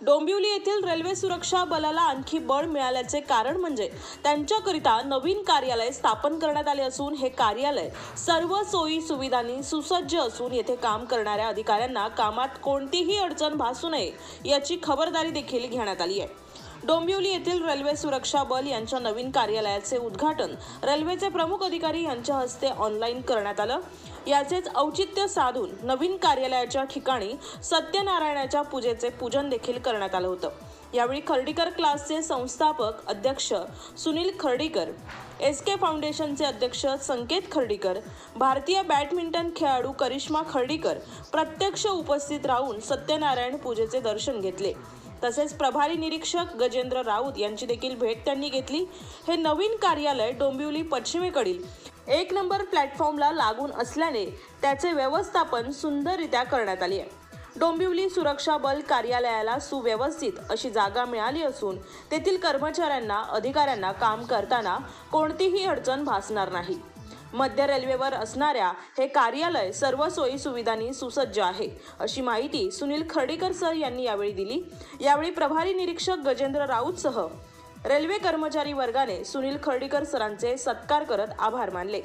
डोंबिवली येथील रेल्वे सुरक्षा बलाला आणखी बळ मिळाल्याचे कारण म्हणजे त्यांच्याकरिता नवीन कार्यालय स्थापन करण्यात आले असून हे कार्यालय सर्व सोयी सुविधांनी सुसज्ज असून येथे काम करणाऱ्या अधिकाऱ्यांना कामात कोणतीही अडचण भासू नये याची खबरदारी देखील घेण्यात आली आहे. डोंबिवली येथील रेल्वे सुरक्षा बल यांच्या नवीन कार्यालयाचे उद्घाटन रेल्वेचे प्रमुख अधिकारी यांच्या हस्ते ऑनलाईन करण्यात आलं. याचेच औचित्य साधून नवीन कार्यालयाच्या ठिकाणी सत्यनारायणाच्या पूजेचे पूजन देखील करण्यात आलं होतं. यावेळी खर्डीकर क्लासचे संस्थापक अध्यक्ष सुनील खर्डीकर एस के फाउंडेशनचे अध्यक्ष संकेत खर्डीकर भारतीय बॅडमिंटन खेळाडू करिश्मा खर्डीकर प्रत्यक्ष उपस्थित राहून सत्यनारायण पूजेचे दर्शन घेतले. तसेच प्रभारी निरीक्षक गजेंद्र राऊत यांची देखील भेट त्यांनी घेतली. हे नवीन कार्यालय डोंबिवली पश्चिमेकडील एक नंबर प्लॅटफॉर्मला लागून असल्याने त्याचे व्यवस्थापन सुंदररित्या करण्यात आले आहे. डोंबिवली सुरक्षा बल कार्यालयाला सुव्यवस्थित अशी जागा मिळाली असून तेथील कर्मचाऱ्यांना अधिकाऱ्यांना काम करताना कोणतीही अडचण भासणार नाही. मध्य रेल्वेवर असणाऱ्या हे कार्यालय सर्व सोयी सुविधांनी सुसज्ज आहे अशी माहिती सुनील खर्डीकर सर यांनी यावेळी दिली. यावेळी प्रभारी निरीक्षक गजेंद्र राऊतसह रेल्वे कर्मचारी वर्गाने सुनील खर्डीकर सरांचे सत्कार करत आभार मानले.